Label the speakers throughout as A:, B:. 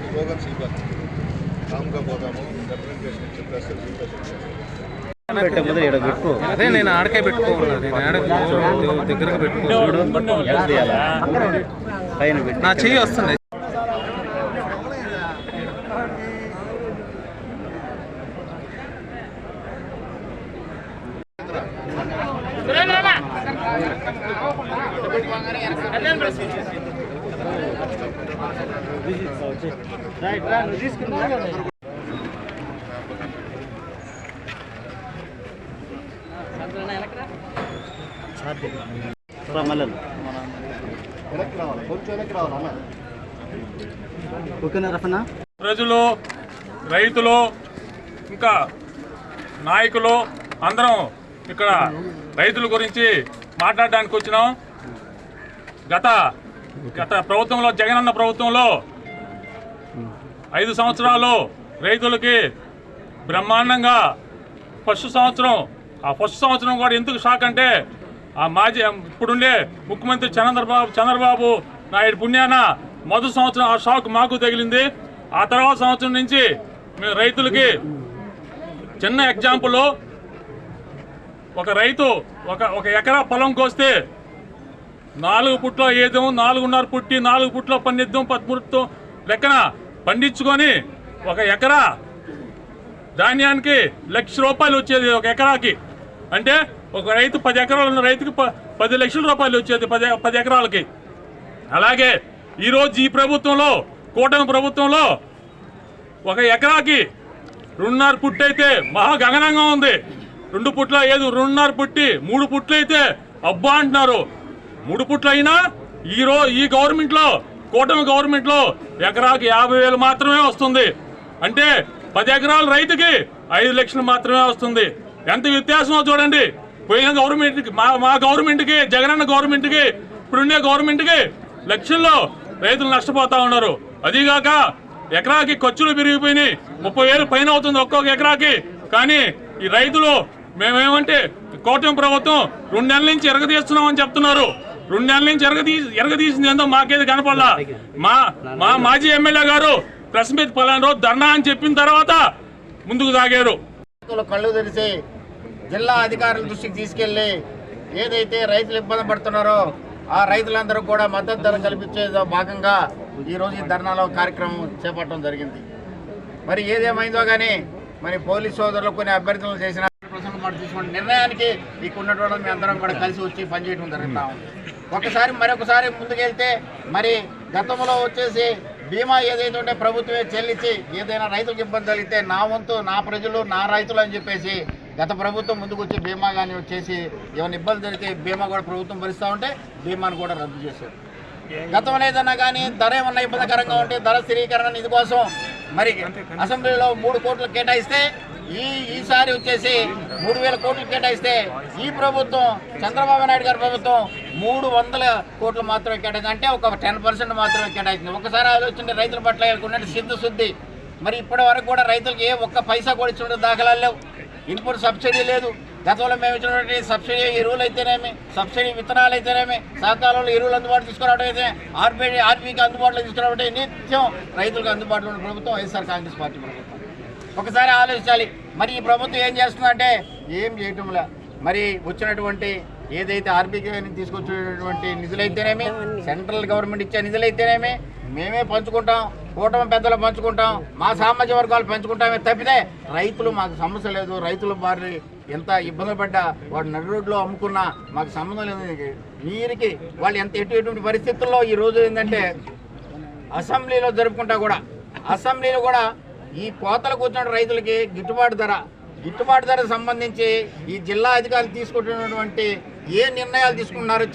A: Slogans ఇవ్వాలి కామ్గా పోదాము రిప్రజెంటేషన్ ఇచ్చి ప్రెస్ రిప్రజెంటేషన్
B: పెట్టే ముందు ఈడ పెట్టుకో
C: అదే నేను ఆడకే పెట్టుకోవాలి నేను ఆడ దగ్గరగా పెట్టుకో
B: ఎడ తీయాలా? పైన పెట్టి
C: నా చెయ్యి వస్తుంది
D: ప్రజలు రైతులు ఇంకా నాయకులు అందరం ఇక్కడ రైతుల గురించి మాట్లాడడానికి వచ్చినాం. గత గత ప్రభుత్వంలో జగనన్న ప్రభుత్వంలో ఐదు సంవత్సరాలు రైతులకి బ్రహ్మాండంగా ఫస్ట్ సంవత్సరం ఆ ఫస్ట్ సంవత్సరం కూడా ఎందుకు షాక్ అంటే ఆ మాజీ ఇప్పుడుండే ముఖ్యమంత్రి చంద్రబాబు చంద్రబాబు నాయుడు పుణ్యాన మొదటి సంవత్సరం ఆ షాక్ మాకు తగిలింది. ఆ తర్వాత సంవత్సరం నుంచి మేము రైతులకి చిన్న ఎగ్జాంపుల్ ఒక రైతు ఒక ఒక ఎకరా పొలం కోస్తే నాలుగు పుట్ల ఏదో నాలుగున్నర పుట్టి నాలుగు పుట్ల పండిద్దాం పదమూడుతో లెక్కన పండించుకొని ఒక ఎకరా ధాన్యానికి లక్ష రూపాయలు వచ్చేది ఒక ఎకరాకి. అంటే ఒక రైతు పది ఎకరాలు ఉన్న రైతుకి పది లక్షల రూపాయలు వచ్చేది పది పది ఎకరాలకి. అలాగే ఈరోజు ఈ ప్రభుత్వంలో కూటమి ప్రభుత్వంలో ఒక ఎకరాకి రెండున్నర పుట్టి అయితే మహా గగనంగా ఉంది. రెండు పుట్ల ఏదో రెండున్నర పుట్టి మూడు పుట్లు అయితే అబ్బా అంటున్నారు. మూడు పుట్లు అయినా ఈ రో ఈ గవర్నమెంట్లో కూటమి గవర్నమెంట్లో ఎకరాకి యాభై వేలు మాత్రమే వస్తుంది. అంటే పది ఎకరాల రైతుకి ఐదు లక్షలు మాత్రమే వస్తుంది. ఎంత వ్యత్యాసమో చూడండి. పోయిన గవర్నమెంట్కి మా మా గవర్నమెంట్కి జగనన్న గవర్నమెంట్కి ఇప్పుడుండే గవర్నమెంట్కి లక్షల్లో రైతులు నష్టపోతా ఉన్నారు. అదీగాక ఎకరాకి ఖర్చులు పెరిగిపోయినాయి. ముప్పై వేలు పైన అవుతుంది ఒక్కొక్క ఎకరాకి. కానీ ఈ రైతులు మేమేమంటే కూటమి ప్రభుత్వం రెండు నెలల నుంచి ఎరగదీస్తున్నామని చెప్తున్నారు. రెండు నెలల నుంచి ఎరగదీ ఎరగదీసింది ఏందో మాకేది కనపడలా. మా మా మాజీ ఎమ్మెల్యే గారు ప్రెస్ మీద పలానా రోజు ధర్నా అని చెప్పిన తర్వాత ముందుకు సాగారు.
E: కళ్ళు తెరిచి జిల్లా అధికారుల దృష్టికి తీసుకెళ్ళి ఏదైతే రైతులు ఇబ్బంది పడుతున్నారో ఆ రైతులందరూ కూడా మద్దతు ధర కల్పించే భాగంగా ఈరోజు ఈ ధర్నాలో కార్యక్రమం చేపట్టడం జరిగింది. మరి ఏదేమైందో కానీ మరి పోలీస్ సోదరులు కొన్ని అభ్యర్థనలు చేసిన మనం తీసుకున్న నిర్ణయానికి మీకు ఉన్నటువంటి మీ అందరం కూడా కలిసి వచ్చి పనిచేయడం జరుగుతా ఉంది. ఒకసారి మరొకసారి ముందుకెళ్తే మరి గతంలో వచ్చేసి బీమా ఏదైతే ఉంటే ప్రభుత్వమే చెల్లించి ఏదైనా రైతులకు ఇబ్బంది కలిగితే నా వంతు నా ప్రజలు నా రైతులు అని చెప్పేసి గత ప్రభుత్వం ముందుకు వచ్చి బీమా కానీ వచ్చేసి ఏమైనా ఇబ్బంది జరిగితే బీమా కూడా ప్రభుత్వం భరిస్తూ ఉంటే బీమాను కూడా రద్దు చేశారు. గతంలో ఏదన్నా కానీ ధర ఏమన్నా ఇబ్బందికరంగా ఉంటే ధర స్థిరీకరణ నిధి కోసం మరి అసెంబ్లీలో మూడు కోట్లు కేటాయిస్తే ఈ ఈసారి వచ్చేసి మూడు వేల కోట్లు కేటాయిస్తే ఈ ప్రభుత్వం చంద్రబాబు నాయుడు గారి ప్రభుత్వం మూడు వందల కోట్లు మాత్రమే కేటాయింది అంటే ఒక టెన్ పర్సెంట్ మాత్రమే కేటాయించింది ఒకసారి ఆలోచించే రైతుల పట్ల ఉన్నట్టు సిద్ధ శుద్ధి. మరి ఇప్పటి వరకు కూడా రైతులకు ఏ ఒక్క పైసా కూడా ఇచ్చిన దాఖలాలు లేవు. ఇన్పుట్ సబ్సిడీ లేదు. గతంలో మేము ఇచ్చినటువంటి సబ్సిడీ ఎరువులు అయితేనేమి సబ్సిడీ విత్తనాలు అయితేనేమి సహకారంలో ఎరువులు అందుబాటులో తీసుకురావడం అయితే ఆర్బీఐ ఆర్బీకి అందుబాటులో తీసుకురావడం నిత్యం రైతులకు అందుబాటులో ఉన్న ప్రభుత్వం వైఎస్ఆర్ కాంగ్రెస్ పార్టీ ప్రభుత్వం. ఒకసారి ఆలోచించాలి. మరి ఈ ప్రభుత్వం ఏం చేస్తుందంటే ఏం చేయటంలా. మరి వచ్చినటువంటి ఏదైతే ఆర్బీకి తీసుకొచ్చినటువంటి నిధులైతేనేమి సెంట్రల్ గవర్నమెంట్ ఇచ్చే నిధులైతేనేమి మేమే పంచుకుంటాం కూటమి పెద్దలు పంచుకుంటాం మా సామాజిక వర్గాలు పంచుకుంటామే తప్పితే రైతులు మాకు సమస్య లేదు. రైతుల బారి ఎంత ఇబ్బంది పడ్డా వాడు నడి రోడ్లో అమ్ముకున్నా మాకు సంబంధం లేదు. వీరికి వాళ్ళు ఎంత ఎటు ఎటువంటి పరిస్థితుల్లో ఈ రోజు ఏంటంటే అసెంబ్లీలో జరుపుకుంటా కూడా అసెంబ్లీలో కూడా ఈ కోతలకు వచ్చిన రైతులకి గిట్టుబాటు ధర. గిట్టుబాటు ధరకు సంబంధించి ఈ జిల్లా అధికారులు తీసుకుంటున్నటువంటి ఏ నిర్ణయాలు తీసుకున్నారో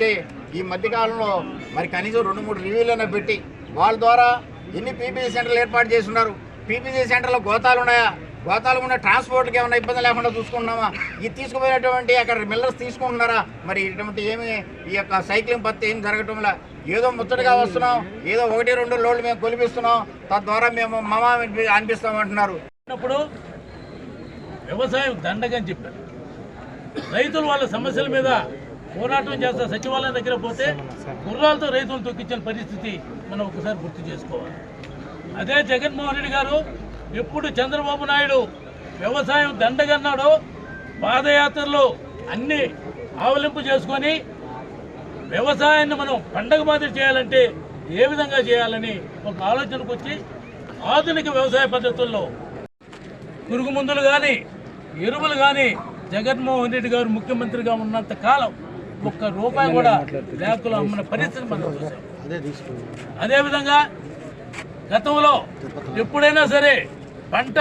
E: ఈ మధ్యకాలంలో మరి కనీసం రెండు మూడు రివ్యూలైనా పెట్టి వాళ్ళ ద్వారా ఎన్ని పీపీసీ సెంటర్లు ఏర్పాటు చేస్తున్నారు? పీపీసీ సెంటర్లో గోతాలు ఉన్నాయా గోతాలు ఉన్న ట్రాన్స్పోర్ట్కి ఏమైనా ఇబ్బంది లేకుండా చూసుకుంటున్నామా? ఇది తీసుకుపోయినటువంటి అక్కడ మిల్లర్స్ తీసుకుంటున్నారా? మరి ఇటువంటి ఏమి ఈ యొక్క సైక్లింగ్ పత్తి ఏం జరగటంలా? ఏదో ముచ్చటగా వస్తున్నాం ఏదో ఒకటి రెండు లోడ్లు మేము కొలిపిస్తున్నాం తద్వారా మేము మమ అనిపిస్తాం అంటున్నారు
F: వ్యవసాయం దండగని చెప్పారు. రైతులు వాళ్ళ సమస్యల మీద పోరాటం చేస్తా సచివాలయం దగ్గర పోతే గుర్రాలతో రైతులు తొక్కించిన పరిస్థితి మనం ఒకసారి గుర్తు చేసుకోవాలి. అదే జగన్మోహన్ రెడ్డి గారు ఎప్పుడు చంద్రబాబు నాయుడు వ్యవసాయం దండగన్నాడో పాదయాత్రలో అన్ని ఆవలింపు చేసుకొని వ్యవసాయాన్ని మనం పండగ మాదిరి చేయాలంటే ఏ విధంగా చేయాలని ఒక ఆలోచనకు వచ్చి ఆధునిక వ్యవసాయ పద్ధతుల్లో పురుగు మందులు కానీ ఎరువులు కానీ జగన్మోహన్ రెడ్డి గారు ముఖ్యమంత్రిగా ఉన్నంత కాలం ఒక్క రూపాయి కూడా బ్యాంకులో అమ్మిన పరిస్థితి మనం చూసాం అదేవిధంగా గతంలో ఎప్పుడైనా సరే పంట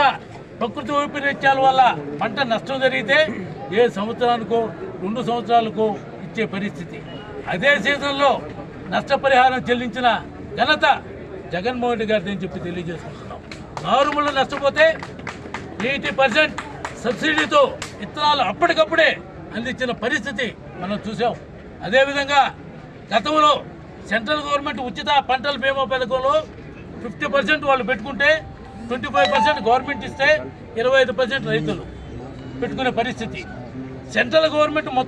F: ప్రకృతి వైపరీత్యాల వల్ల పంట నష్టం జరిగితే ఏ సంవత్సరానికో రెండు సంవత్సరాలకో ఇచ్చే పరిస్థితి. అదే సీజన్లో నష్టపరిహారం చెల్లించిన ఘనత జగన్మోహన్ రెడ్డి గారిది అని చెప్పి తెలియజేసుకుంటున్నాం. నారుమూల నష్టపోతే ఎయిటీ పర్సెంట్ సబ్సిడీతో విత్తనాలు అప్పటికప్పుడే అందించిన పరిస్థితి మనం చూసాం. అదేవిధంగా గతంలో సెంట్రల్ గవర్నమెంట్ ఉచిత పంటల బీమా పథకంలో ఫిఫ్టీ పర్సెంట్ వాళ్ళు పెట్టుకుంటే ట్వంటీ ఫైవ్ పర్సెంట్ గవర్నమెంట్ ఇస్తే ఇరవై ఐదు పర్సెంట్ రైతులు పెట్టుకునే పరిస్థితి. సెంట్రల్ గవర్నమెంట్ మొత్తం